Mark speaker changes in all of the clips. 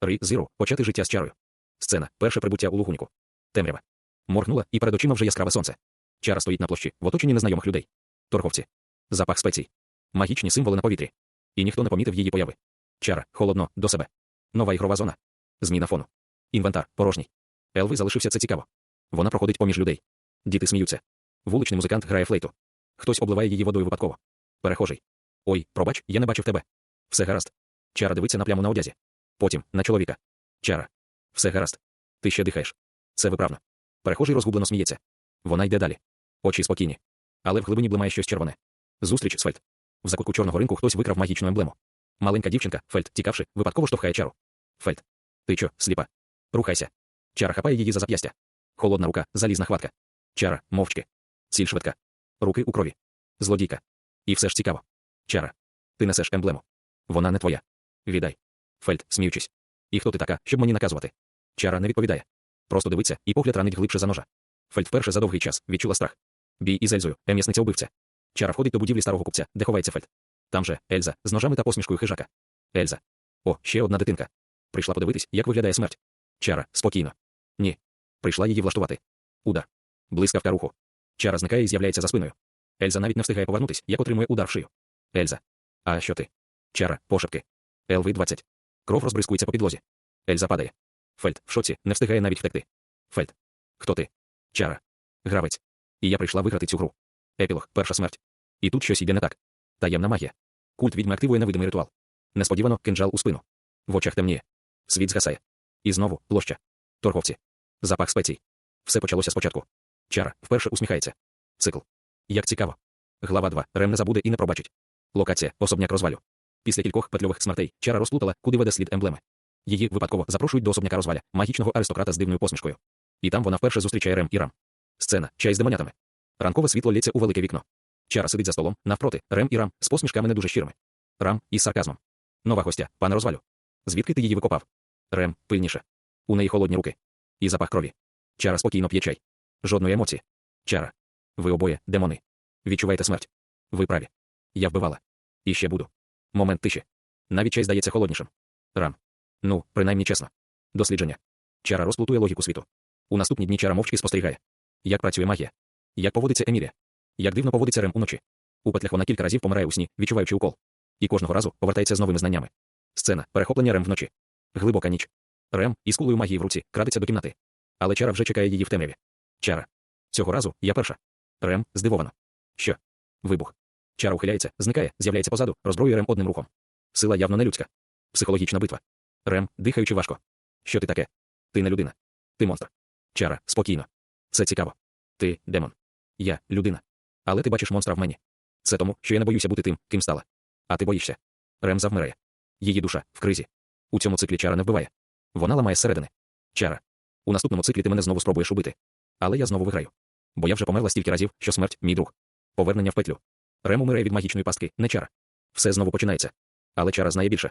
Speaker 1: Ри зіру почати життя з чарою. Сцена. Перше прибуття у лугуньку. Темрява. Моргнула, і перед очима вже яскраве сонце. Чара стоїть на площі, в оточенні незнайомих людей. Торговці. Запах спецій. Магічні символи на повітрі. І ніхто не помітив її появи. Чара, холодно, до себе. Нова ігрова зона. Зміна фону. Інвентар порожній. Елви залишився це цікаво. Вона проходить поміж людей. Діти сміються. Вуличний музикант грає флейту. Хтось обливає її водою випадково. Перехожий. Ой, пробач, я не бачив тебе. Все гаразд. Чара дивиться на пляму на одязі. Потім на чоловіка. Чара. Все гаразд. Ти ще дихаєш. Це виправно. Перехожий розгублено сміється. Вона йде далі. Очі спокійні. Але в глибині блимає щось червоне. Зустріч з Фельд. В закутку чорного ринку хтось викрав магічну емблему. Маленька дівчинка, Фельд, тікавши, випадково штовхає чару. Фельд. Ти чо, сліпа? Рухайся. Чара хапає її за зап'ястя. Холодна рука, залізна хватка. Чара, мовчки. Ціль швидка. Руки у крові. Злодійка. І все ж цікаво. Чара. Ти несеш емблему. Вона не твоя. Віддай. Фельд, сміючись. І хто ти така, щоб мені наказувати? Чара не відповідає. Просто дивиться, і погляд ранить глибше за ножа. Фельд вперше за довгий час відчула страх. Бій із Ельзою, ем'ясниця убивця. Чара входить до будівлі старого купця, де ховається Фельд. Там же Ельза з ножами та посмішкою хижака. Ельза. О, ще одна дитинка. Прийшла подивитись, як виглядає смерть. Чара, спокійно. Ні. Прийшла її влаштувати. Удар. Блискавка руху. Чара зникає і з'являється за спиною. Ельза навіть не встигає повернутись, як отримує удар в шию. Ельза. А що ти? Чара, пошепки. ЛВ 20. Кров розбризкується по підлозі. Ельза падає. Фельд в шоці не встигає навіть втекти. Фельд. Хто ти? Чара. Гравець. І я прийшла виграти цю гру. Епілог, перша смерть. І тут щось іде не так. Таємна магія. Культ відьми активує невидимий ритуал. Несподівано кинджал у спину. В очах темніє. Світ згасає. І знову площа. Торговці. Запах спецій. Все почалося спочатку. Чара вперше усміхається. Цикл. Як цікаво. Глава 2. Рем не забуде і не пробачить. Локація. Особняк розвалю. Після кількох петльових смертей Чара розплутала, куди веде слід емблеми. Її випадково запрошують до особняка розваля, магічного аристократа з дивною посмішкою. І там вона вперше зустрічає Рем і Рам. Сцена, чай з демонятами. Ранкове світло лється у велике вікно. Чара сидить за столом, навпроти, Рем і Рам з посмішками не дуже щирими. Рам із сарказмом. Нова гостя, пане розвалю. Звідки ти її викопав? Рем, пильніше. У неї холодні руки. І запах крові. Чара спокійно п'є чай. Жодної емоції. Чара. Ви обоє демони. Відчуваєте смерть. Ви праві. Я вбивала. І ще буду. Момент тиші. Навіть чай здається холоднішим. Рам. Ну, принаймні чесно. Дослідження. Чара розплутує логіку світу. У наступні дні чара мовчки спостерігає. Як працює магія? Як поводиться Емірія? Як дивно поводиться Рем уночі? У петлях вона кілька разів помирає у сні, відчуваючи укол. І кожного разу повертається з новими знаннями. Сцена перехоплення Рем вночі. Глибока ніч. Рем із кулою магії в руці крадеться до кімнати. Але чара вже чекає її в темряві. Чара. Цього разу я перша. Рем здивовано. Що? Вибух. Чара ухиляється, зникає, з'являється позаду, розброює Рем одним рухом. Сила явно не людська. Психологічна битва. Рем, дихаючи важко. Що ти таке? Ти не людина. Ти монстр. Чара, спокійно. Це цікаво. Ти демон. Я людина. Але ти бачиш монстра в мені. Це тому, що я не боюся бути тим, ким стала. А ти боїшся. Рем завмирає. Її душа в кризі. У цьому циклі чара не вбиває. Вона ламає зсередини. Чара. У наступному циклі ти мене знову спробуєш убити. Але я знову виграю. Бо я вже померла стільки разів, що смерть мій друг. Повернення в петлю. Рем умирає від магічної пастки, не чара. Все знову починається. Але чара знає більше.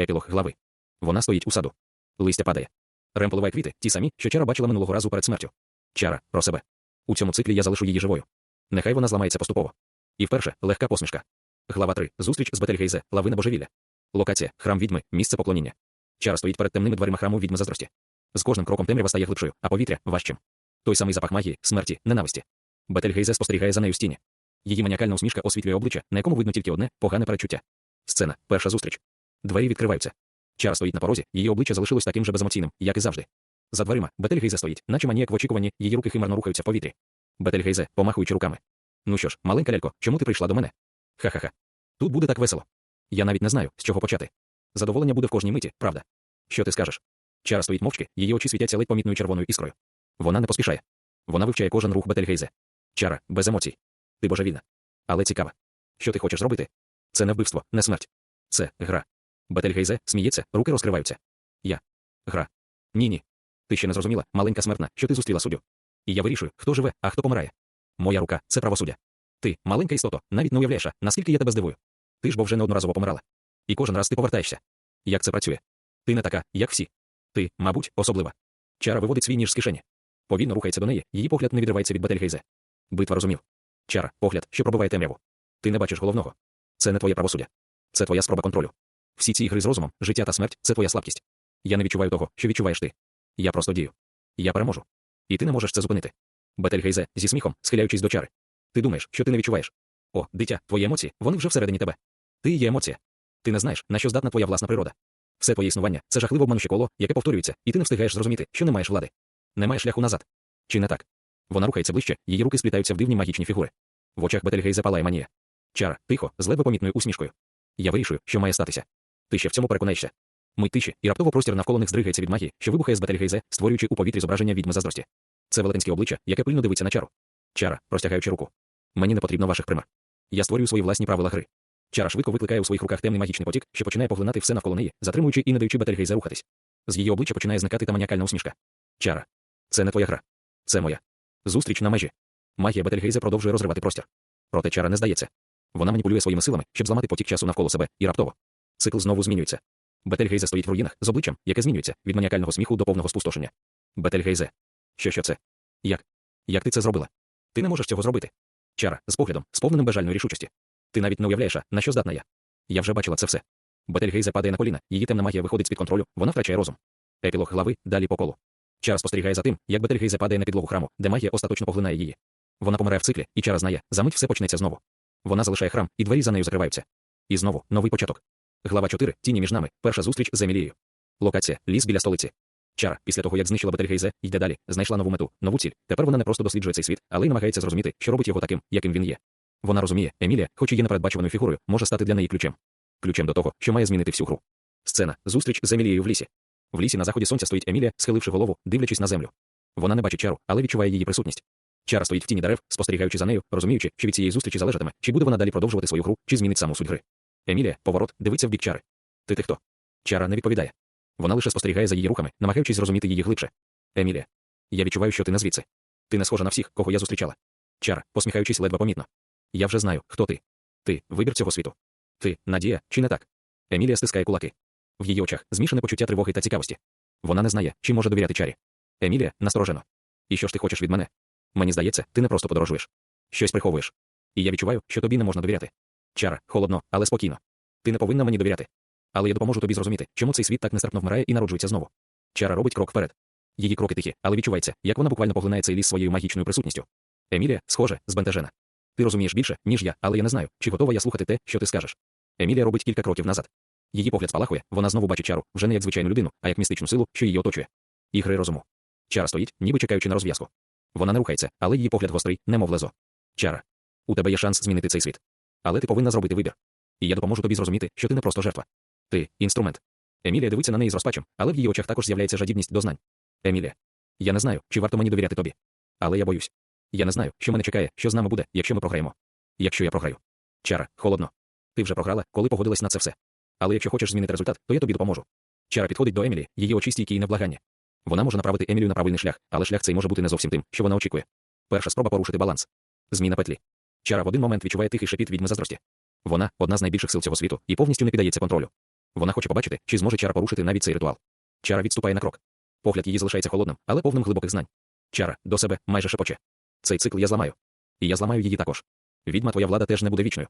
Speaker 1: Епілог глави. Вона стоїть у саду. Листя падає. Рем поливає квіти, ті самі, що чара бачила минулого разу перед смертю. Чара про себе. У цьому циклі я залишу її живою. Нехай вона зламається поступово. І вперше легка посмішка. Глава 3. Зустріч з Бетельгейзе, лавина божевілля. Локація, храм відьми, місце поклоніння. Чара стоїть перед темними дверима храму відьми заздрості. З кожним кроком темрява стає глибшою, а повітря важчим. Той самий запах магії, смерті, ненависті. Бетельгейзе спостерігає за нею стіні. Її маніакальна усмішка освітлює обличчя, на якому видно тільки одне погане перечуття. Сцена, перша зустріч. Двері відкриваються. Чара стоїть на порозі, її обличчя залишилось таким же беземоційним, як і завжди. За дверима Бетельгейзе стоїть, наче маніяк в очікуванні, її руки химерно рухаються в повітрі. Бетельгейзе, помахуючи руками. Ну що ж, маленька лялько, чому ти прийшла до мене? Ха-ха-ха. Тут буде так весело. Я навіть не знаю, з чого почати. Задоволення буде в кожній миті, правда. Що ти скажеш? Чара стоїть мовчки, її очі світяться ледь помітною червоною іскрою. Вона не поспішає. Вона вивчає кожен рух Бетельгейзе. Чара, без емоцій. Ти божевільна. Але цікава. Що ти хочеш зробити? Це не вбивство, не смерть. Це гра. Бетельгейзе сміється, руки розкриваються. Я. Гра. Ні, ні. Ти ще не зрозуміла, маленька смертна, що ти зустріла суддю. І я вирішую, хто живе, а хто помирає. Моя рука це правосуддя. Ти, маленька істото, навіть не уявляєш, наскільки я тебе здивую. Ти ж бо вже неодноразово помирала. І кожен раз ти повертаєшся. Як це працює? Ти не така, як всі. Ти, мабуть, особлива. Чара виводить свій ніж з кишені. Повільно рухається до неї, її погляд не відривається від Бетельгейзе. Битва розумів. Чара, погляд, що пробиває темряву. Ти не бачиш головного. Це не твоє правосуддя. Це твоя спроба контролю. Всі ці ігри з розумом, життя та смерть це твоя слабкість. Я не відчуваю того, що відчуваєш ти. Я просто дію. Я переможу. І ти не можеш це зупинити. Бетельгейзе зі сміхом, схиляючись до чари. Ти думаєш, що ти не відчуваєш? О, дитя, твої емоції, вони вже всередині тебе. Ти є емоція. Ти не знаєш, на що здатна твоя власна природа. Все твоє існування це жахливо обмануще коло, яке повторюється, і ти не встигаєш зрозуміти, що не маєш влади. Немає шляху назад. Чи не так? Вона рухається ближче, її руки сплітаються в дивні магічні фігури. В очах Бетельгейзе палає манія. Чара, тихо, з ледве помітною усмішкою. Я вирішую, що має статися. Ти ще в цьому переконаєшся. Мить тиші, і раптово простір навколо них здригається від магії, що вибухає з Бетельгейзе, створюючи у повітрі зображення відьми заздрості. Це велетенське обличчя, яке пильно дивиться на чару. Чара, простягаючи руку. Мені не потрібно ваших примар. Я створюю свої власні правила гри. Чара швидко викликає у своїх руках темний магічний потік, що починає поглинати все навколо неї, затримуючи і не даючи Бетельгейзе рухатись. З її обличчя починає зникати та маніакальна усмішка. Чара. Це не твоя гра. Це моя. Зустріч на межі. Магія Бетельгейзе продовжує розривати простір. Проте чара не здається. Вона маніпулює своїми силами, щоб зламати потік часу навколо себе, і раптово. Цикл знову змінюється. Бетельгейзе стоїть в руїнах з обличчям, яке змінюється від маніакального сміху до повного спустошення. Бетельгейзе. Що що це? Як? Як ти це зробила? Ти не можеш цього зробити. Чара, з поглядом, сповненим бажальної рішучості. Ти навіть не уявляєш, на що здатна я. Я вже бачила це все. Бетельгейзе падає на коліна, її темна магія виходить з-під контролю, вона втрачає розум. Епілог глави далі по колу. Чара спостерігає за тим, як Бетельгейзе падає на підлогу храму, де магія остаточно поглинає її. Вона помирає в циклі, і чара знає, за мить все почнеться знову. Вона залишає храм, і двері за нею закриваються. І знову новий початок. Глава 4. Тіні між нами. Перша зустріч з Емілією. Локація ліс біля столиці. Чара, після того як знищила Бетельгейзе, йде далі, знайшла нову мету, нову ціль. Тепер вона не просто досліджує цей світ, але й намагається зрозуміти, що робить його таким, яким він є. Вона розуміє, Емілія, хоч і є непередбачуваною фігурою, може стати для неї ключем. Ключем до того, що має змінити всю гру. Сцена. Зустріч з Емілією в лісі. В лісі на заході сонця стоїть Емілія, схиливши голову, дивлячись на землю. Вона не бачить чару, але відчуває її присутність. Чара стоїть в тіні дерев, спостерігаючи за нею, розуміючи, що від цієї зустрічі залежатиме, чи буде вона далі продовжувати свою гру, чи змінить саму суть гри. Емілія, поворот, дивиться в бік чари. Ти ти хто? Чара не відповідає. Вона лише спостерігає за її рухами, намагаючись зрозуміти її глибше. Емілія. Я відчуваю, що ти не звідси. Ти не схожа на всіх, кого я зустрічала. Чара, посміхаючись ледве помітно. Я вже знаю, хто ти. Ти вибір цього світу. Ти Надія, чи не так? Емілія стискає кулаки. В її очах змішане почуття тривоги та цікавості. Вона не знає, чи може довіряти чарі. Емілія насторожено. І що ж ти хочеш від мене? Мені здається, ти не просто подорожуєш. Щось приховуєш. І я відчуваю, що тобі не можна довіряти. Чара, холодно, але спокійно. Ти не повинна мені довіряти. Але я допоможу тобі зрозуміти, чому цей світ так нестерпно вмирає і народжується знову. Чара робить крок вперед. Її кроки тихі, але відчувається, як вона буквально поглинає цей ліс своєю магічною присутністю. Емілія, схоже, збентежена. Ти розумієш більше, ніж я, але я не знаю, чи готова я слухати те, що ти скажеш. Емілія робить кілька кроків назад. Її погляд спалахує, вона знову бачить чару, вже не як звичайну людину, а як містичну силу, що її оточує. Ігри розуму. Чара стоїть, ніби чекаючи на розв'язку. Вона не рухається, але її погляд гострий, немов лезо. Чара. У тебе є шанс змінити цей світ. Але ти повинна зробити вибір. І я допоможу тобі зрозуміти, що ти не просто жертва. Ти інструмент. Емілія дивиться на неї з розпачем, але в її очах також з'являється жадібність до знань. Емілія. Я не знаю, чи варто мені довіряти тобі. Але я боюсь. Я не знаю, що мене чекає, що з нами буде, якщо ми програємо. Якщо я програю. Чара, холодно. Ти вже програла, коли погодилась на це все. Але якщо хочеш змінити результат, то я тобі допоможу. Чара підходить до Емілі, її очі стійкі і невблаганні. Вона може направити Емілію на правильний шлях, але шлях цей може бути не зовсім тим, що вона очікує. Перша спроба порушити баланс. Зміна петлі. Чара в один момент відчуває тихий шепіт відьми заздрості. Вона одна з найбільших сил цього світу і повністю не піддається контролю. Вона хоче побачити, чи зможе чара порушити навіть цей ритуал. Чара відступає на крок. Погляд її залишається холодним, але повним глибоких знань. Чара до себе майже шепоче. Цей цикл я зламаю. І я зламаю її також. Відьма твоя влада теж не буде вічною.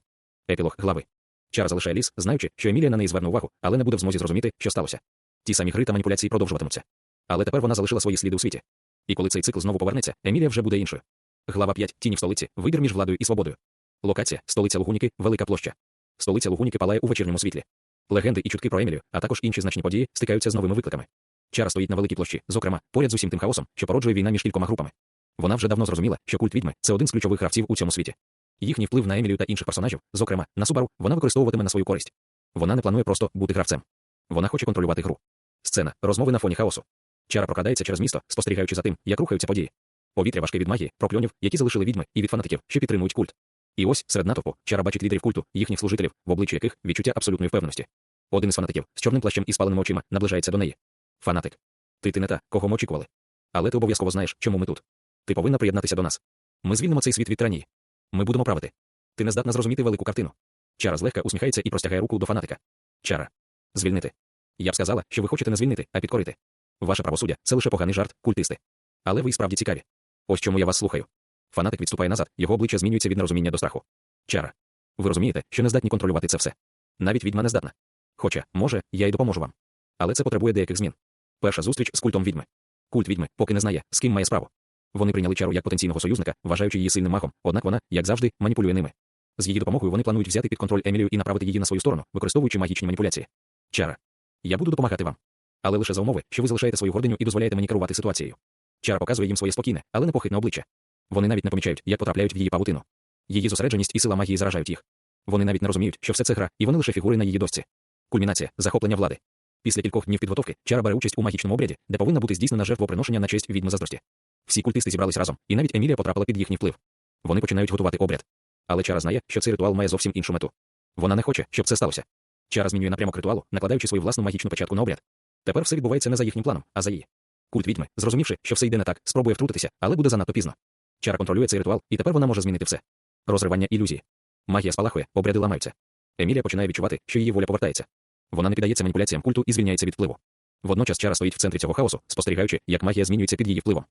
Speaker 1: Епілог глави. Чара залишає ліс, знаючи, що Емілія на неї зверне увагу, але не буде в змозі зрозуміти, що сталося. Ті самі гри та маніпуляції продовжуватимуться. Але тепер вона залишила свої сліди у світі. І коли цей цикл знову повернеться, Емілія вже буде іншою. Глава 5. Тіні в столиці. Вибір між владою і свободою. Локація столиця Лугуніки, велика площа. Столиця Лугуніки палає у вечірньому світлі. Легенди і чутки про Емілію, а також інші значні події стикаються з новими викликами. Чара стоїть на великій площі, зокрема, поряд з усім тим хаосом, що породжує війна між кількома групами. Вона вже давно зрозуміла, що культ відьми це один з ключових гравців у цьому світі. Їхній вплив на Емілію та інших персонажів, зокрема, на Субару, вона використовуватиме на свою користь. Вона не планує просто бути гравцем. Вона хоче контролювати гру. Сцена, розмови на фоні хаосу. Чара прокрадається через місто, спостерігаючи за тим, як рухаються події. Повітря важке від магії, прокльонів, які залишили відьми, і від фанатиків, що підтримують культ. І ось серед натовпу чара бачить лідерів культу, їхніх служителів, в обличчі яких відчуття абсолютної впевненості. Один із фанатиків з чорним плащем і спаленими очима наближається до неї. Фанатик. Ти ти не та, кого ми очікували. Але ти обов'язково знаєш, чому ми тут. Ти повинна приєднатися до нас. Ми звільнимо цей світ від тиранії. Ми будемо правити. Ти не здатна зрозуміти велику картину. Чара злегка усміхається і простягає руку до фанатика. Чара. Звільнити. Я б сказала, що ви хочете не звільнити, а підкорити. Ваше правосуддя це лише поганий жарт, культисти. Але ви справді цікаві. Ось чому я вас слухаю. Фанатик відступає назад, його обличчя змінюється від нерозуміння до страху. Чара. Ви розумієте, що не здатні контролювати це все. Навіть відьма не здатна. Хоча, може, я й допоможу вам. Але це потребує деяких змін. Перша зустріч з культом відьми. Культ відьми поки не знає, з ким має справу. Вони прийняли чару як потенційного союзника, вважаючи її сильним магом, однак вона, як завжди, маніпулює ними. З її допомогою вони планують взяти під контроль Емілію і направити її на свою сторону, використовуючи магічні маніпуляції. Чара. Я буду допомагати вам. Але лише за умови, що ви залишаєте свою гординю і дозволяєте мені керувати ситуацією. Чара показує їм своє спокійне, але непохитне обличчя. Вони навіть не помічають, як потрапляють в її павутину. Її зосередженість і сила магії заражають їх. Вони навіть не розуміють, що все це гра, і вони лише фігури на її досці. Кульмінація захоплення влади. Після кількох днів підготовки чара бере участь у магічному обряді, де повинна бути здійснена жертвоприношення на честь відьми заздрості. Всі культисти зібрались разом, і навіть Емілія потрапила під їхній вплив. Вони починають готувати обряд. Але чара знає, що цей ритуал має зовсім іншу мету. Вона не хоче, щоб це сталося. Чара змінює напрямок ритуалу, накладаючи свою власну магічну печатку на обряд. Тепер все відбувається не за їхнім планом, а за її. Культ відьми, зрозумівши, що все йде не так, спробує втрутитися, але буде занадто пізно. Чара контролює цей ритуал, і тепер вона може змінити все. Розривання ілюзії. Магія спалахує, обряди ламаються. Емілія починає відчувати, що її воля повертається. Вона не піддається маніпуляціям культу і звільняється від впливу. Водночас чара стоїть в центрі цього хаосу, спостерігаючи, як магія змінюється під її впливом.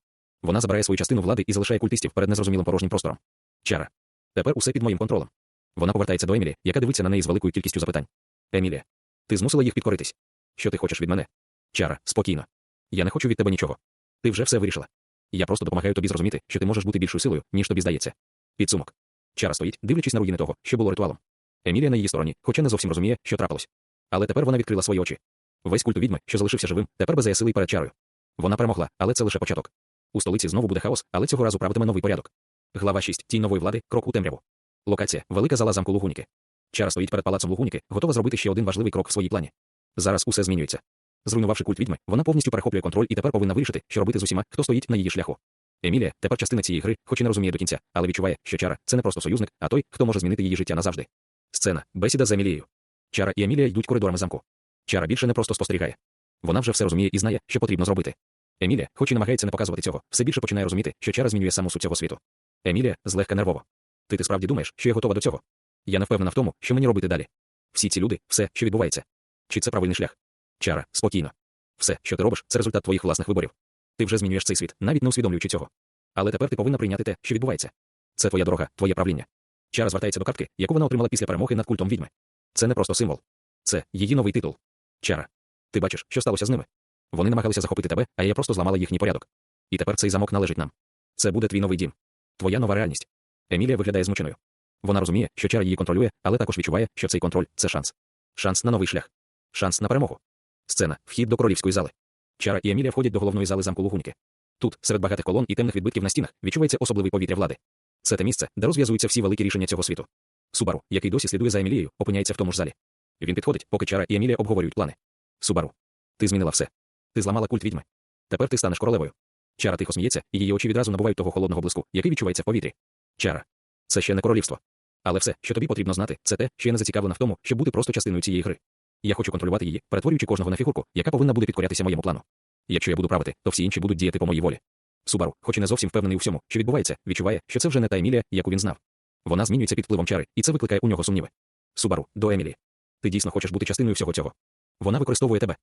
Speaker 1: Вона забирає свою частину влади і залишає культистів перед незрозумілим порожнім простором. Чара. Тепер усе під моїм контролем. Вона повертається до Емілі, яка дивиться на неї з великою кількістю запитань. Емілія, ти змусила їх підкоритись. Що ти хочеш від мене? Чара, спокійно. Я не хочу від тебе нічого. Ти вже все вирішила. Я просто допомагаю тобі зрозуміти, що ти можеш бути більшою силою, ніж тобі здається. Підсумок. Чара стоїть, дивлячись на руїни того, що було ритуалом. Емілія на її стороні, хоча не зовсім розуміє, що трапилось. Але тепер вона відкрила свої очі. Весь культ відьми, що залишився живим, тепер безає сили перед чарою. Вона перемогла, але це лише початок. У столиці знову буде хаос, але цього разу правитиме новий порядок. Глава 6. Тінь нової влади, крок у темряву. Локація велика зала замку Лугуніки. Чара стоїть перед палацом Лугуніки, готова зробити ще один важливий крок в своїй плані. Зараз усе змінюється. Зруйнувавши культ відьми, вона повністю перехоплює контроль і тепер повинна вирішити, що робити з усіма, хто стоїть на її шляху. Емілія тепер частина цієї гри, хоч і не розуміє до кінця, але відчуває, що чара це не просто союзник, а той, хто може змінити її життя назавжди. Сцена бесіда з Емілією. Чара і Емілія йдуть коридорами замку. Чара більше не просто спостерігає. Вона вже все розуміє і знає, що потрібно зробити. Емілія, хоч і намагається не показувати цього, все більше починає розуміти, що чара змінює саму суть цього світу. Емілія злегка нервово. Ти ти справді думаєш, що я готова до цього? Я не впевнена в тому, що мені робити далі. Всі ці люди, все, що відбувається. Чи це правильний шлях? Чара, спокійно. Все, що ти робиш, це результат твоїх власних виборів. Ти вже змінюєш цей світ, навіть не усвідомлюючи цього. Але тепер ти повинна прийняти те, що відбувається. Це твоя дорога, твоє правління. Чара звертається до картки, яку вона отримала після перемоги над культом відьми. Це не просто символ. Це її новий титул. Чара. Ти бачиш, що сталося з ними? Вони намагалися захопити тебе, а я просто зламала їхній порядок. І тепер цей замок належить нам. Це буде твій новий дім. Твоя нова реальність. Емілія виглядає змученою. Вона розуміє, що чара її контролює, але також відчуває, що цей контроль це шанс. Шанс на новий шлях. Шанс на перемогу. Сцена вхід до королівської зали. Чара і Емілія входять до головної зали замку Лугуньки. Тут, серед багатих колон і темних відбитків на стінах, відчувається особливий повітря влади. Це те місце, де розв'язуються всі великі рішення цього світу. Субару, який досі слідує за Емілією, опиняється в тому ж залі. Він підходить, поки Чара і Емілія обговорюють плани. Субару, ти змінила все. Ти зламала культ відьми. Тепер ти станеш королевою. Чара тихо сміється, і її очі відразу набувають того холодного блиску, який відчувається в повітрі. Чара. Це ще не королівство. Але все, що тобі потрібно знати, це те, що я не зацікавлена в тому, щоб бути просто частиною цієї гри. Я хочу контролювати її, перетворюючи кожного на фігурку, яка повинна буде підкорятися моєму плану. Якщо я буду правити, то всі інші будуть діяти по моїй волі. Субару, хоч і не зовсім впевнений у всьому, що відбувається, відчуває, що це вже не та Емілія, яку він знав. Вона змінюється під впливом чари, і це викликає у нього сумніви. Субару, до Емілії. Ти дійсно хочеш бути частиною всього цього. Вона використовує тебе.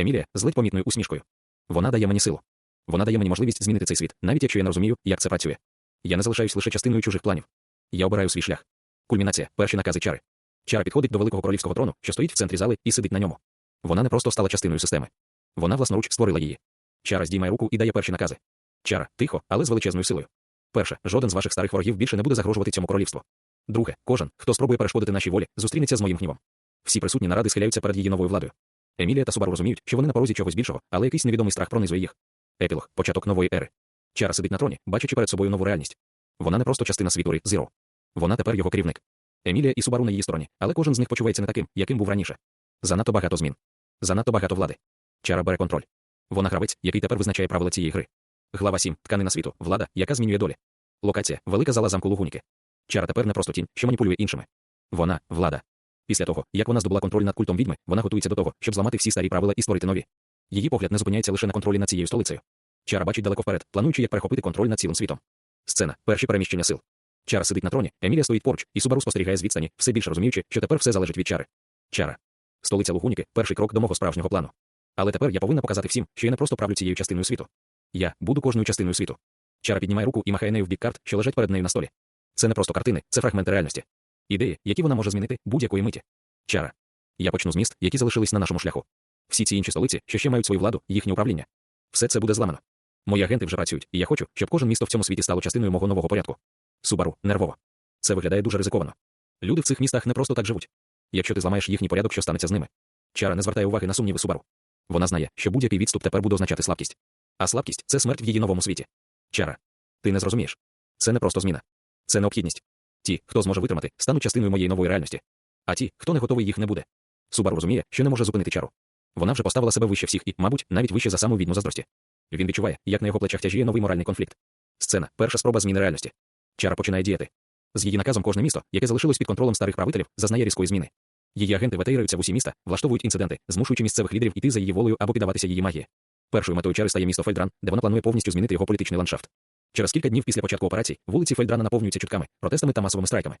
Speaker 1: Емілія з ледь помітною усмішкою. Вона дає мені силу. Вона дає мені можливість змінити цей світ, навіть якщо я не розумію, як це працює. Я не залишаюсь лише частиною чужих планів. Я обираю свій шлях. Кульмінація, перші накази чари. Чара підходить до великого королівського трону, що стоїть в центрі зали, і сидить на ньому. Вона не просто стала частиною системи. Вона власноруч створила її. Чара здіймає руку і дає перші накази. Чара, тихо, але з величезною силою. Перше, жоден з ваших старих ворогів більше не буде загрожувати цьому королівству. Друге, кожен, хто спробує перешкодити нашій волі, зустрінеться з моїм гнівом. Всі присутні наради схиляються перед її новою владою. Емілія та Субару розуміють, що вони на порозі чогось більшого, але якийсь невідомий страх пронизує їх. Епілог, початок нової ери. Чара сидить на троні, бачачи перед собою нову реальність. Вона не просто частина світу Зіро. Вона тепер його керівник. Емілія і Субару на її стороні, але кожен з них почувається не таким, яким був раніше. Занадто багато змін. Занадто багато влади. Чара бере контроль. Вона гравець, який тепер визначає правила цієї гри. Глава 7. Тканина світу, влада, яка змінює долі. Локація, велика зала замку Лугуніки. Чара тепер не просто тінь, що маніпулює іншими. Вона влада. Після того, як вона здобула контроль над культом відьми, вона готується до того, щоб зламати всі старі правила і створити нові. Її погляд не зупиняється лише на контролі над цією столицею. Чара бачить далеко вперед, плануючи, як перехопити контроль над цілим світом. Сцена, перші переміщення сил. Чара сидить на троні, Емілія стоїть поруч, і Субару спостерігає з відстані, все більше розуміючи, що тепер все залежить від чари. Чара. Столиця Лугуніки перший крок до мого справжнього плану. Але тепер я повинна показати всім, що я не просто правлю цією частиною світу. Я буду кожною частиною світу. Чара піднімає руку і махає нею в бік карт, що лежать перед нею на столі. Це не просто картини, це фрагменти реальності. Ідеї, які вона може змінити будь-якої миті. Чара. Я почну з міст, які залишились на нашому шляху. Всі ці інші столиці, що ще мають свою владу, їхнє управління. Все це буде зламано. Мої агенти вже працюють, і я хочу, щоб кожен місто в цьому світі стало частиною мого нового порядку. Субару, нервово. Це виглядає дуже ризиковано. Люди в цих містах не просто так живуть. Якщо ти зламаєш їхній порядок, що станеться з ними. Чара не звертає уваги на сумніви Субару. Вона знає, що будь-який відступ тепер буде означати слабкість. А слабкість це смерть в її новому світі. Чара, ти не зрозумієш. Це не просто зміна. Це необхідність. Ті, хто зможе витримати, стануть частиною моєї нової реальності. А ті, хто не готовий, їх не буде. Субару розуміє, що не може зупинити чару. Вона вже поставила себе вище всіх і, мабуть, навіть вище за саму відьму заздрості. Він відчуває, як на його плечах тяжіє новий моральний конфлікт. Сцена перша спроба зміни реальності. Чара починає діяти. З її наказом кожне місто, яке залишилось під контролем старих правителів, зазнає різкої зміни. Її агенти ветеїруються в усі міста, влаштовують інциденти, змушуючи місцевих лідерів іти за її волею або піддаватися її магії. Першою метою чари стає місто Фельдран, де вона планує повністю змінити його політичний ландшафт. Через кілька днів після початку операцій вулиці Фельдрана наповнюються чутками, протестами та масовими страйками.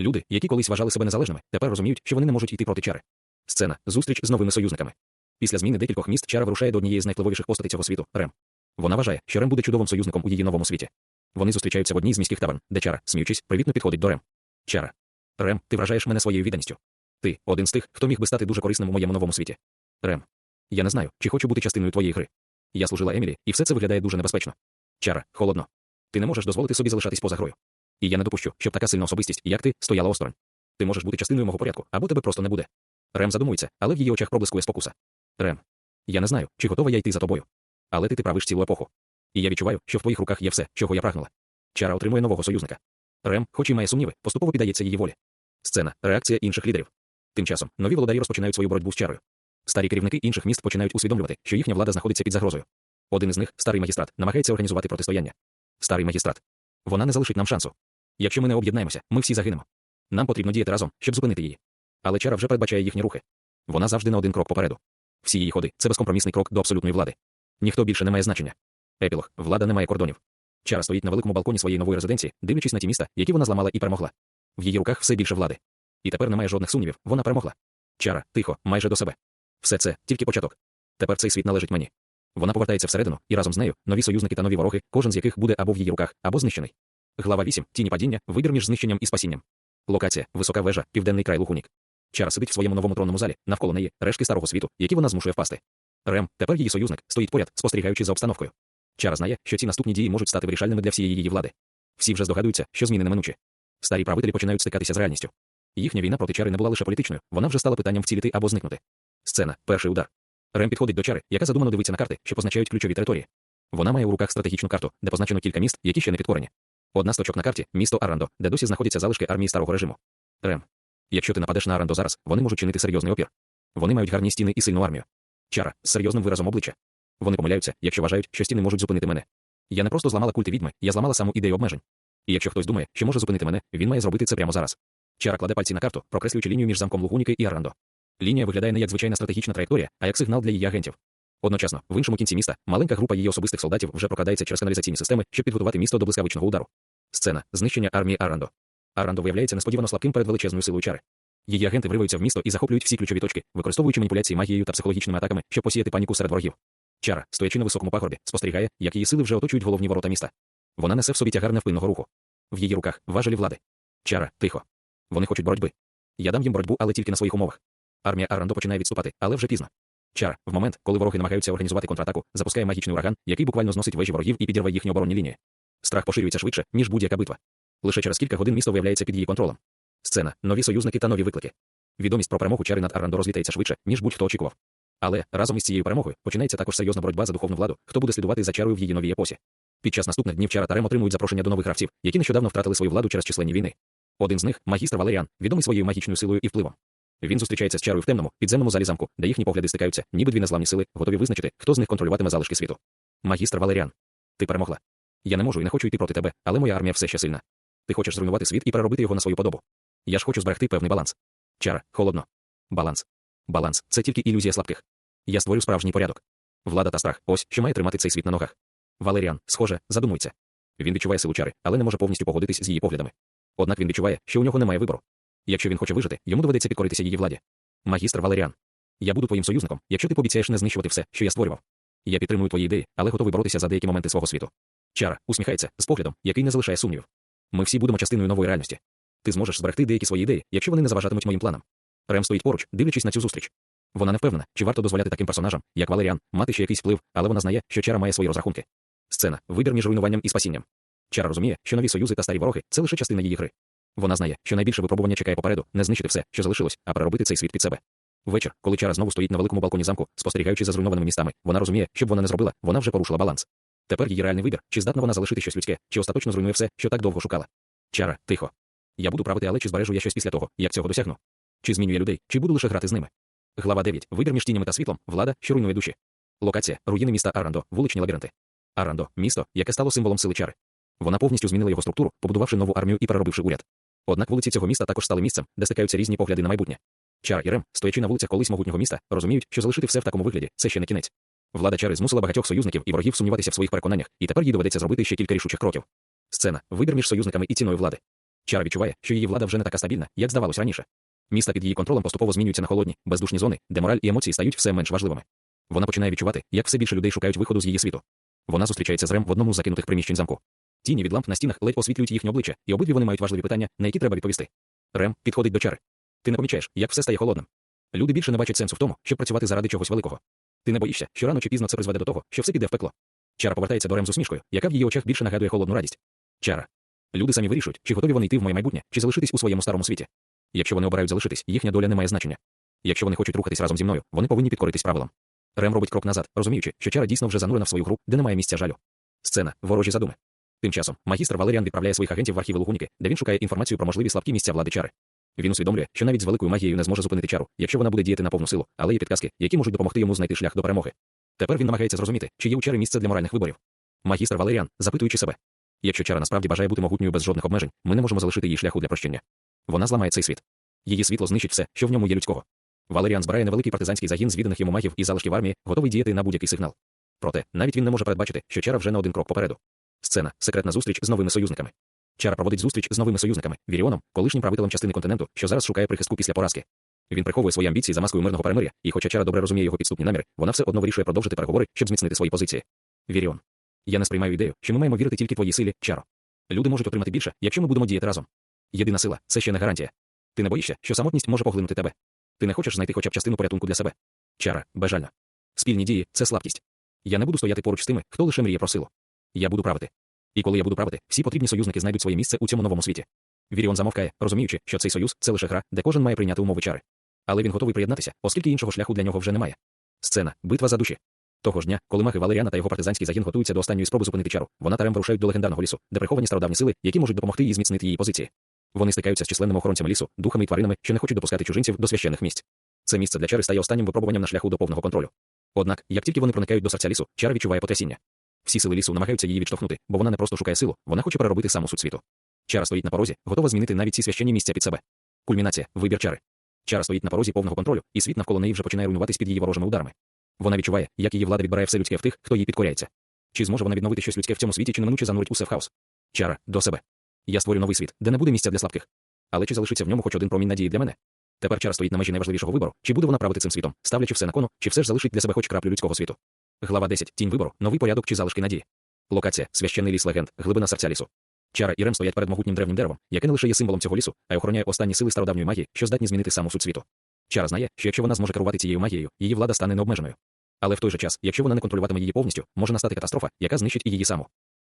Speaker 1: Люди, які колись вважали себе незалежними, тепер розуміють, що вони не можуть йти проти чари. Сцена зустріч з новими союзниками. Після зміни декількох міст чара вирушає до однієї з найвпливовіших постатей цього світу Рем. Вона вважає, що Рем буде чудовим союзником у її новому світі. Вони зустрічаються в одній з міських таверн, де чара, сміючись, привітно підходить до Рем. Чара. Рем, ти вражаєш мене своєю відданістю. Ти один з тих, хто міг би стати дуже корисним у моєму новому світі. Рем. Я не знаю, чи хочу бути частиною твоєї гри. Я служила Емілі, і все це виглядає дуже небезпечно. Чара, холодно. Ти не можеш дозволити собі залишатись поза грою. І я не допущу, щоб така сильна особистість, як ти, стояла осторонь. Ти можеш бути частиною мого порядку, або тебе просто не буде. Рем задумується, але в її очах проблискує спокуса. Рем. Я не знаю, чи готова я йти за тобою. Але ти ти правиш цілу епоху. І я відчуваю, що в твоїх руках є все, чого я прагнула. Чара отримує нового союзника. Рем, хоч і має сумніви, поступово піддається її волі. Сцена, реакція інших лідерів. Тим часом нові володарі розпочинають свою боротьбу з чарою. Старі керівники інших міст починають усвідомлювати, що їхня влада знаходиться під загрозою. Один із них, старий магістрат, намагається організувати протистояння. Старий магістрат. Вона не залишить нам шансу. Якщо ми не об'єднаємося, ми всі загинемо. Нам потрібно діяти разом, щоб зупинити її. Але чара вже передбачає їхні рухи. Вона завжди на один крок попереду. Всі її ходи це безкомпромісний крок до абсолютної влади. Ніхто більше не має значення. Епілог, влада не має кордонів. Чара стоїть на великому балконі своєї нової резиденції, дивлячись на ті міста, які вона зламала і перемогла. В її руках все більше влади. І тепер немає жодних сумнівів, вона перемогла. Чара, тихо, майже до себе. Все це тільки початок. Тепер цей світ належить мені. Вона повертається всередину, і разом з нею нові союзники та нові вороги, кожен з яких буде або в її руках, або знищений. Глава 8. Тіні падіння, вибір між знищенням і спасінням. Локація, висока вежа, південний край Лухунік. Чара сидить в своєму новому тронному залі, навколо неї рештки старого світу, які вона змушує впасти. Рем, тепер її союзник, стоїть поряд, спостерігаючи за обстановкою. Чара знає, що ці наступні дії можуть стати вирішальними для всієї її влади. Всі вже здогадуються, що зміни неминучі. Старі правителі починають стикатися з реальністю. Їхня війна проти чари не була лише політичною, вона вже стала питанням вціліти або зникнути. Сцена, перший удар. Рем підходить до чари, яка задумано дивиться на карти, що позначають ключові території. Вона має у руках стратегічну карту, де позначено кілька міст, які ще не підкорені. Одна з точок на карті місто Арандо, де досі знаходяться залишки армії старого режиму. Рем. Якщо ти нападеш на Арандо зараз, вони можуть чинити серйозний опір. Вони мають гарні стіни і сильну армію. Чара з серйозним виразом обличчя. Вони помиляються, якщо вважають, що стіни можуть зупинити мене. Я не просто зламала культи відьми, я зламала саму ідею обмежень. І якщо хтось думає, що може зупинити мене, він має зробити це прямо зараз. Чара кладе пальці на карту, прокреслюючи лінію між замком Лугуніки і Арандо. Лінія виглядає не як звичайна стратегічна траєкторія, а як сигнал для її агентів. Одночасно, в іншому кінці міста маленька група її особистих солдатів вже прокрадається через каналізаційні системи, щоб підготувати місто до блискавичного удару. Сцена знищення армії Арандо. Арандо виявляється несподівано слабким перед величезною силою чари. Її агенти вриваються в місто і захоплюють всі ключові точки, використовуючи маніпуляції магією та психологічними атаками, щоб посіяти паніку серед ворогів. Чара, стоячи на високому пагорбі, спостерігає, як її сили вже оточують головні ворота міста. Вона несе в собі тягар невпинного руху. В її руках важелі влади. Чара, тихо. Вони хочуть боротьби. Я дам їм боротьбу, але тільки на своїх умовах. Армія Арандо починає відступати, але вже пізно. Чара, в момент, коли вороги намагаються організувати контратаку, запускає магічний ураган, який буквально зносить вежі ворогів і підірве їхні оборонні лінії. Страх поширюється швидше, ніж будь-яка битва. Лише через кілька годин місто виявляється під її контролем. Сцена, нові союзники та нові виклики. Відомість про перемогу чари над Арандо розлітається швидше, ніж будь-хто очікував. Але разом із цією перемогою починається також серйозна боротьба за духовну владу, хто буде слідувати за чарою в її новій епосі. Під час наступних днів чара та Рем отримують запрошення до нових гравців, які нещодавно втратили свою владу через численні війни. Один з них магістр Валеріан, відомий своєю магічною силою і впливом. Він зустрічається з чарою в темному, підземному залі замку, де їхні погляди стикаються, ніби дві незламні сили, готові визначити, хто з них контролюватиме залишки світу. Магістр Валеріан, ти перемогла. Я не можу і не хочу йти проти тебе, але моя армія все ще сильна. Ти хочеш зруйнувати світ і переробити його на свою подобу. Я ж хочу зберегти певний баланс. Чара, холодно. Баланс. Баланс це тільки ілюзія слабких. Я створю справжній порядок. Влада та страх ось що має тримати цей світ на ногах. Валеріан, схоже, задумується. Він відчуває силу чари, але не може повністю погодитись з її поглядами. Однак він відчуває, що у нього немає вибору. Якщо він хоче вижити, йому доведеться підкоритися її владі. Магістр Валеріан. Я буду твоїм союзником, якщо ти пообіцяєш не знищувати все, що я створював. Я підтримую твої ідеї, але готовий боротися за деякі моменти свого світу. Чара усміхається з поглядом, який не залишає сумнівів. Ми всі будемо частиною нової реальності. Ти зможеш зберегти деякі свої ідеї, якщо вони не заважатимуть моїм планам. Рем стоїть поруч, дивлячись на цю зустріч. Вона не впевнена, чи варто дозволяти таким персонажам, як Валеріан, мати ще якийсь вплив, але вона знає, що чара має свої розрахунки. Сцена вибір між руйнуванням і спасінням. Чара розуміє, що нові союзи та старі вороги це лише частина її гри. Вона знає, що найбільше випробування чекає попереду, не знищити все, що залишилось, а переробити цей світ під себе. Вечір, коли чара знову стоїть на великому балконі замку, спостерігаючи за зруйнованими містами, вона розуміє, що б вона не зробила, вона вже порушила баланс. Тепер її реальний вибір, чи здатна вона залишити щось людське, чи остаточно зруйнує все, що так довго шукала. Чара, тихо. Я буду правити, але чи збережу я щось після того, як цього досягну? Чи змінює людей, чи буду лише грати з ними? Глава 9. Вибір між тінями та світлом, влада, що руйнує душі. Локація руїни міста Арандо, вуличні лабіринти. Арандо місто, яке стало символом сили чари. Вона повністю змінила його структуру, побудувавши нову армію і переробивши уряд. Однак вулиці цього міста також стали місцем, де стикаються різні погляди на майбутнє. Чар і Рем, стоячи на вулицях колись могутнього міста, розуміють, що залишити все в такому вигляді це ще не кінець. Влада чари змусила багатьох союзників і ворогів сумніватися в своїх переконаннях, і тепер їй доведеться зробити ще кілька рішучих кроків. Сцена вибір між союзниками і ціною влади. Чара відчуває, що її влада вже не така стабільна, як здавалось раніше. Міста під її контролем поступово змінюються на холодні, бездушні зони, де мораль і емоції стають все менш важливими. Вона починає відчувати, як все більше людей шукають виходу з її світу. Вона зустрічається з Рем в одному з закинутих приміщень замку. Тіні від ламп на стінах ледь освітлюють їхнє обличчя, і обидві вони мають важливі питання, на які треба відповісти. Рем підходить до чари. Ти не помічаєш, як все стає холодним. Люди більше не бачать сенсу в тому, щоб працювати заради чогось великого. Ти не боїшся, що рано чи пізно це призведе до того, що все піде в пекло. Чара повертається до Рем з усмішкою, яка в її очах більше нагадує холодну радість. Чара. Люди самі вирішують, чи готові вони йти в моє майбутнє, чи залишитись у своєму старому світі. Якщо вони обирають залишитись, їхня доля не має значення. Якщо вони хочуть рухатись разом зі мною, вони повинні підкоритись правилам. Рем робить крок назад, розуміючи, що чара дійсно вже занурена в свою гру, де немає місця жалю. Сцена ворожі задуми. Тим часом магістр Валеріан відправляє своїх агентів в архіви Лугуніки, де він шукає інформацію про можливі слабкі місця влади чари. Він усвідомлює, що навіть з великою магією не зможе зупинити чару, якщо вона буде діяти на повну силу, але є підказки, які можуть допомогти йому знайти шлях до перемоги. Тепер він намагається зрозуміти, чи є у чари місце для моральних виборів. Магістр Валеріан, запитуючи себе. Якщо чара насправді бажає бути могутньою без жодних обмежень, ми не можемо залишити її шляху для прощення. Вона зламає цей світ. Її світло знищить все, що в ньому є людського. Валеріан збирає невеликий партизанський загін з відданих йому магів і залишків армії, готовий діяти на будь-який сигнал. Проте навіть він не може передбачити, що чара вже на один крок попереду. Сцена секретна зустріч з новими союзниками. Чара проводить зустріч з новими союзниками Віріоном, колишнім правителем частини континенту, що зараз шукає прихистку після поразки. Він приховує свої амбіції за маскою мирного перемир'я, і хоча чара добре розуміє його підступні наміри, вона все одно вирішує продовжити переговори, щоб зміцнити свої позиції. Віріон. Я не сприймаю ідею, що ми маємо вірити тільки твоїй силі, чаро. Люди можуть отримати більше, якщо ми будемо діяти разом. Єдина сила це ще не гарантія. Ти не боїшся, що самотність може поглинути тебе. Ти не хочеш знайти хоча б частину порятунку для себе. Чара, бажально. Спільні дії це слабкість. Я не буду стояти поруч з тими, хто лише мріє про силу. Я буду правити. І коли я буду правити, всі потрібні союзники знайдуть своє місце у цьому новому світі. Віріон замовкає, розуміючи, що цей союз це лише гра, де кожен має прийняти умови чари. Але він готовий приєднатися, оскільки іншого шляху для нього вже немає. Сцена битва за душі. Того ж дня, коли маги Валеріана та його партизанський загін готуються до останньої спроби зупинити чару, вона та Рем вирушають до легендарного лісу, де приховані стародавні сили, які можуть допомогти їй зміцнити її позиції. Вони стикаються з численними охоронцями лісу, духами і тваринами, що не хочуть допускати чужинців до священних місць. Це місце для чари стає останнім випробуванням на шляху до повного контролю. Однак, як тільки вони проникають до серця лісу, чара відчуває потрясіння. Всі сили лісу намагаються її відштовхнути, бо вона не просто шукає силу, вона хоче переробити саму суть світу. Чара стоїть на порозі, готова змінити навіть ці священні місця під себе. Кульмінація, вибір чари. Чара стоїть на порозі повного контролю, і світ навколо неї вже починає руйнуватись під її ворожими ударами. Вона відчуває, як її влада відбирає все людське в тих, хто їй підкоряється. Чи зможе вона відновити щось людське в цьому світі, чи неминуче занурить усе в хаос? Чара, до себе. Я створю новий світ, де не буде місця для слабких. Але чи залишиться в ньому хоч один промінь надії для мене? Тепер чара стоїть на межі найважливішого вибору, чи буде вона правити цим світом, ставлячи все на кону, чи все ж залишить для себе хоч краплю людського світу. Глава 10. Тінь вибору, новий порядок чи залишки надії. Локація, священний ліс легенд, глибина серця лісу. Чара і Рем стоять перед могутнім древнім деревом, яке не лише є символом цього лісу, а й охороняє останні сили стародавньої магії, що здатні змінити саму суть світу. Чара знає, що якщо вона зможе керувати цією магією, її влада стане необмеженою. Але в той же час, якщо вона не контролюватиме її повністю, може настати катастрофа, яка знищить і її саму.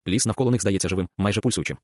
Speaker 1: Ліс навколо них здається живим, майже пульсуючим.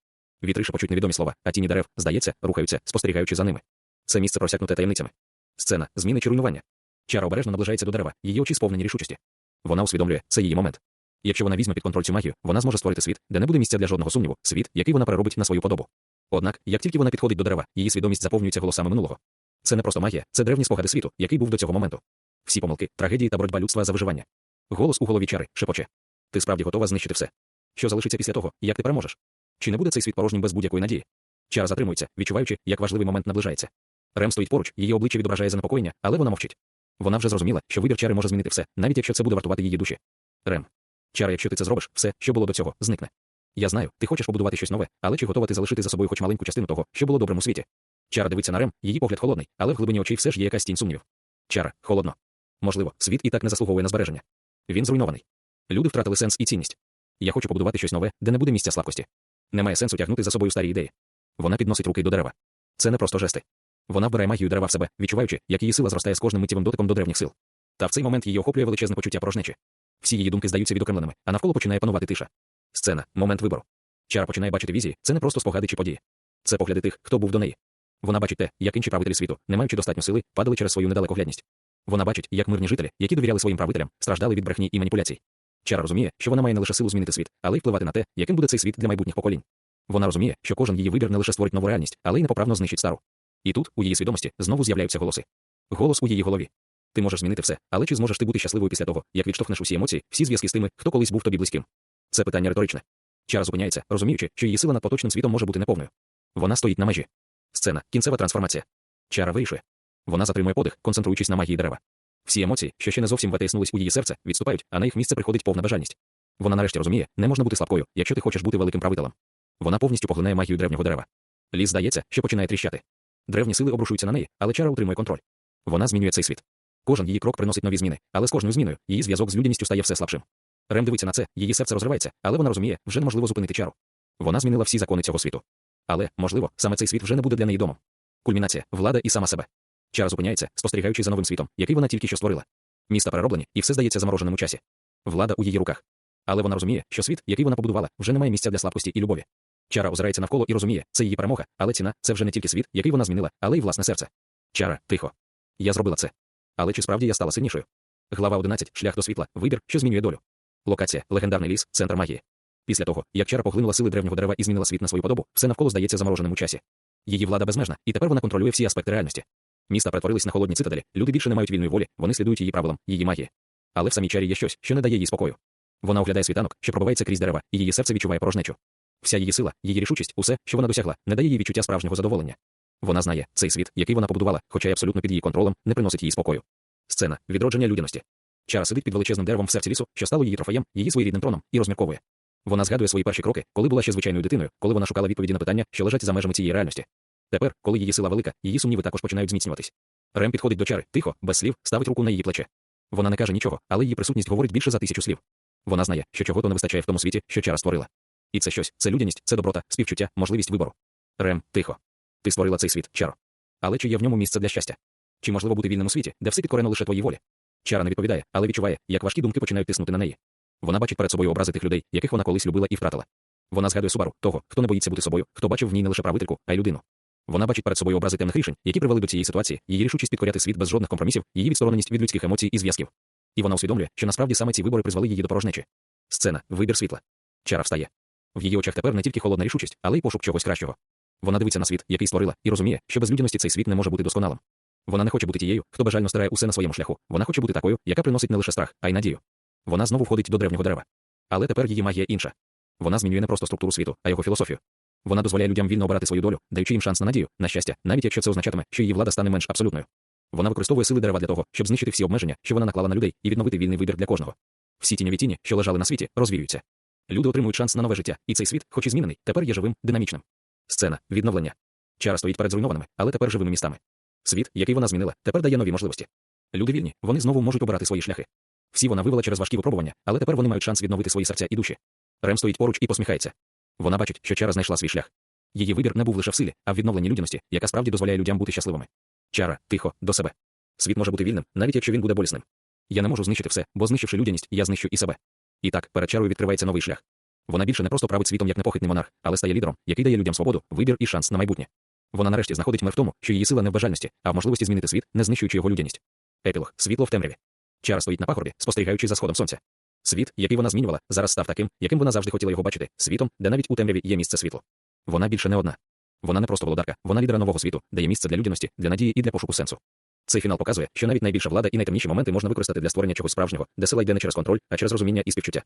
Speaker 1: Вітри шепочуть невідомі слова, а тіні дерев, здається, рухаються, спостерігаючи за ними. Це місце просякнуте таємницями. Сцена, зміни чи руйнування. Чара обережно наближається до дерева, її очі сповнені рішучості. Вона усвідомлює, це її момент. Якщо вона візьме під контроль цю магію, вона зможе створити світ, де не буде місця для жодного сумніву, світ, який вона переробить на свою подобу. Однак, як тільки вона підходить до дерева, її свідомість заповнюється голосами минулого. Це не просто магія, це древні спогади світу, який був до цього моменту. Всі помилки, трагедії та боротьба людства за виживання. Голос у голові чари шепоче. Ти справді готова знищити все. Що залишиться після того, як ти переможеш? Чи не буде цей світ порожнім без будь-якої надії? Чара затримується, відчуваючи, як важливий момент наближається. Рем стоїть поруч, її обличчя відображає занепокоєння, але вона мовчить. Вона вже зрозуміла, що вибір чари може змінити все, навіть якщо це буде вартувати її душі. Рем. Чара, якщо ти це зробиш, все, що було до цього, зникне. Я знаю, ти хочеш побудувати щось нове, але чи готова ти залишити за собою хоч маленьку частину того, що було добрим у світі? Чара дивиться на Рем, її погляд холодний, але в глибині очей все ж є якась тінь сумнівів. Чара, холодно. Можливо, світ і так не заслуговує на збереження. Він зруйнований. Люди втратили сенс і цінність. Я хочу побудувати щось нове, де не буде місця слабкості. Немає сенсу тягнути за собою старі ідеї. Вона підносить руки до дерева. Це не просто жести. Вона вбирає магію дерева в себе, відчуваючи, як її сила зростає з кожним миттєвим дотиком до древніх сил. Та в цей момент її охоплює величезне почуття порожнечі. Всі її думки здаються відокремленими, а навколо починає панувати тиша. Сцена, момент вибору. Чара починає бачити візії, це не просто спогади чи події. Це погляди тих, хто був до неї. Вона бачить те, як інші правителі світу, не маючи достатньо сили, падали через свою недалекоглядність. Вона бачить, як мирні жителі, які довіряли своїм правителям, страждали від брехні і маніпуляцій. Чара розуміє, що вона має не лише силу змінити світ, але й впливати на те, яким буде цей світ для майбутніх поколінь. Вона розуміє, що кожен її вибір не лише створить нову реальність, але й непоправно знищить стару. І тут, у її свідомості, знову з'являються голоси. Голос у її голові. Ти можеш змінити все, але чи зможеш ти бути щасливою після того, як відштовхнеш усі емоції, всі зв'язки з тими, хто колись був тобі близьким? Це питання риторичне. Чара зупиняється, розуміючи, що її сила над поточним світом може бути неповною. Вона стоїть на межі. Сцена, кінцева трансформація. Чара вирішує. Вона затримує подих, концентруючись на магії дерева. Всі емоції, що ще не зовсім витиснулись у її серце, відступають, а на їх місце приходить повна бажальність. Вона нарешті розуміє, не можна бути слабкою, якщо ти хочеш бути великим правителем. Вона повністю поглинає магію древнього дерева. Ліс здається, що починає тріщати. Древні сили обрушуються на неї, але чара утримує контроль. Вона змінює цей світ. Кожен її крок приносить нові зміни, але з кожною зміною її зв'язок з людяністю стає все слабшим. Рем дивиться на це, її серце розривається, але вона розуміє, вже неможливо зупинити чару. Вона змінила всі закони цього світу. Але, можливо, саме цей світ вже не буде для неї домом. Кульмінація, влада і сама себе. Чара зупиняється, спостерігаючи за новим світом, який вона тільки що створила. Міста перероблені, і все здається замороженим у часі. Влада у її руках. Але вона розуміє, що світ, який вона побудувала, вже не має місця для слабкості і любові. Чара озирається навколо і розуміє, це її перемога, але ціна це вже не тільки світ, який вона змінила, але й власне серце. Чара, тихо. Я зробила це. Але чи справді я стала сильнішою? Глава 11. Шлях до світла. Вибір, що змінює долю. Локація, легендарний ліс, центр магії. Після того, як чара поглинула сили древнього дерева і змінила світ на свою подобу, все навколо здається замороженим у часі. Її влада безмежна, і тепер вона контролює всі аспекти реальності. Міста перетворились на холодні цитаделі, люди більше не мають вільної волі, вони слідують її правилам, її магії. Але в самій чарі є щось, що не дає їй спокою. Вона оглядає світанок, що пробивається крізь дерева, і її серце відчуває порожнечу. Вся її сила, її рішучість, усе, що вона досягла, не дає їй відчуття справжнього задоволення. Вона знає, цей світ, який вона побудувала, хоча й абсолютно під її контролем, не приносить їй спокою. Сцена відродження людяності. Чара сидить під величезним деревом в серці лісу, що стало її трофеєм, її своєрідним троном, і розмірковує. Вона згадує свої перші кроки, коли була ще звичайною дитиною, коли вона шукала відповіді на питання, що лежать за межами цієї реальності. Тепер, коли її сила велика, її сумніви також починають зміцнюватись. Рем підходить до чари, тихо, без слів, ставить руку на її плече. Вона не каже нічого, але її присутність говорить більше за тисячу слів. Вона знає, що чого то не вистачає в тому світі, що чара створила. І це щось, це людяність, це доброта, співчуття, можливість вибору. Рем, тихо. Ти створила цей світ, чаро. Але чи є в ньому місце для щастя? Чи можливо бути вільним у світі, де все підкорено лише твоїй волі? Чара не відповідає, але відчуває, як важкі думки починають тиснути на неї. Вона бачить перед собою образи тих людей, яких вона колись любила і втратила. Вона згадує Субару, того, хто не боїться бути собою, хто бачив в ній не лише правительку, а й людину. Вона бачить перед собою образи темних рішень, які привели до цієї ситуації, її рішучість підкоряти світ без жодних компромісів, її відстороненість від людських емоцій і зв'язків. І вона усвідомлює, що насправді саме ці вибори призвели її до порожнечі. Сцена, вибір світла. Чара встає. В її очах тепер не тільки холодна рішучість, але й пошук чогось кращого. Вона дивиться на світ, який створила, і розуміє, що без людяності цей світ не може бути досконалим. Вона не хоче бути тією, хто бажально стирає усе на своєму шляху. Вона хоче бути такою, яка приносить не лише страх, а й надію. Вона знову входить до древнього дерева. Але тепер її магія інша. Вона змінює не просто структуру світу, а його філософію. Вона дозволяє людям вільно обирати свою долю, даючи їм шанс на надію, на щастя, навіть якщо це означатиме, що її влада стане менш абсолютною. Вона використовує сили дерева для того, щоб знищити всі обмеження, що вона наклала на людей, і відновити вільний вибір для кожного. Всі тіньові тіні, що лежали на світі, розвіюються. Люди отримують шанс на нове життя, і цей світ, хоч і змінений, тепер є живим, динамічним. Сцена відновлення. Чара стоїть перед зруйнованими, але тепер живими містами. Світ, який вона змінила, тепер дає нові можливості. Люди вільні, вони знову можуть обирати свої шляхи. Всі вона вивела через важкі випробування, але тепер вони мають шанс відновити свої серця і душі. Рем стоїть поруч і посміхається. Вона бачить, що чара знайшла свій шлях. Її вибір не був лише в силі, а в відновленні людяності, яка справді дозволяє людям бути щасливими. Чара, тихо, до себе. Світ може бути вільним, навіть якщо він буде болісним. Я не можу знищити все, бо знищивши людяність, я знищу і себе. І так, перед чарою відкривається новий шлях. Вона більше не просто править світом як непохитний монарх, але стає лідером, який дає людям свободу, вибір і шанс на майбутнє. Вона нарешті знаходить мир в тому, що її сила не в бажальності, а в можливості змінити світ, не знищуючи його людяність. Епілог світло в темряві. Чара стоїть на пагорбі, спостерігаючи за сходом сонця. Світ, який вона змінювала, зараз став таким, яким вона завжди хотіла його бачити, світом, де навіть у темряві є місце світло. Вона більше не одна. Вона не просто володарка, вона лідера нового світу, де є місце для людяності, для надії і для пошуку сенсу. Цей фінал показує, що навіть найбільша влада і найтемніші моменти можна використати для створення чогось справжнього, де сила йде не через контроль, а через розуміння і співчуття.